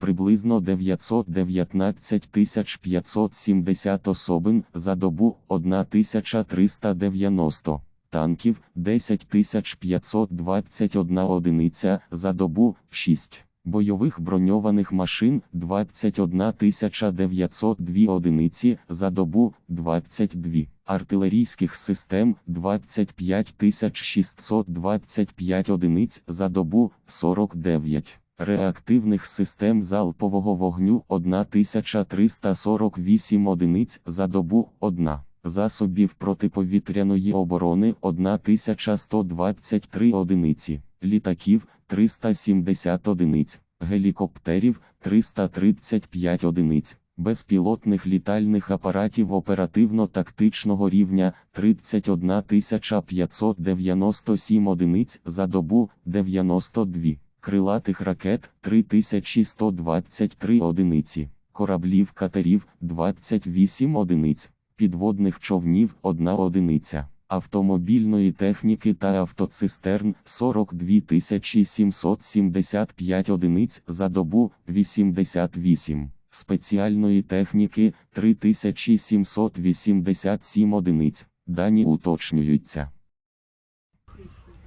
приблизно 919 570 особин за добу 1390 танків 10 521 одиниця за добу 6. Бойових броньованих машин 21 902 одиниці за добу 22, артилерійських систем 25 625 одиниць за добу 49, реактивних систем залпового вогню 1348 одиниць за добу 1. Засобів протиповітряної оборони 1123 одиниці, літаків 370 одиниць, гелікоптерів 335 одиниць, безпілотних літальних апаратів оперативно-тактичного рівня 31 597 одиниць за добу 92, крилатих ракет 3123 одиниці, кораблів катерів 28 одиниць, підводних човнів 1 одиниця автомобільної техніки та автоцистерн 42 775 одиниць за добу 88, спеціальної техніки 3787 одиниць. Дані уточнюються.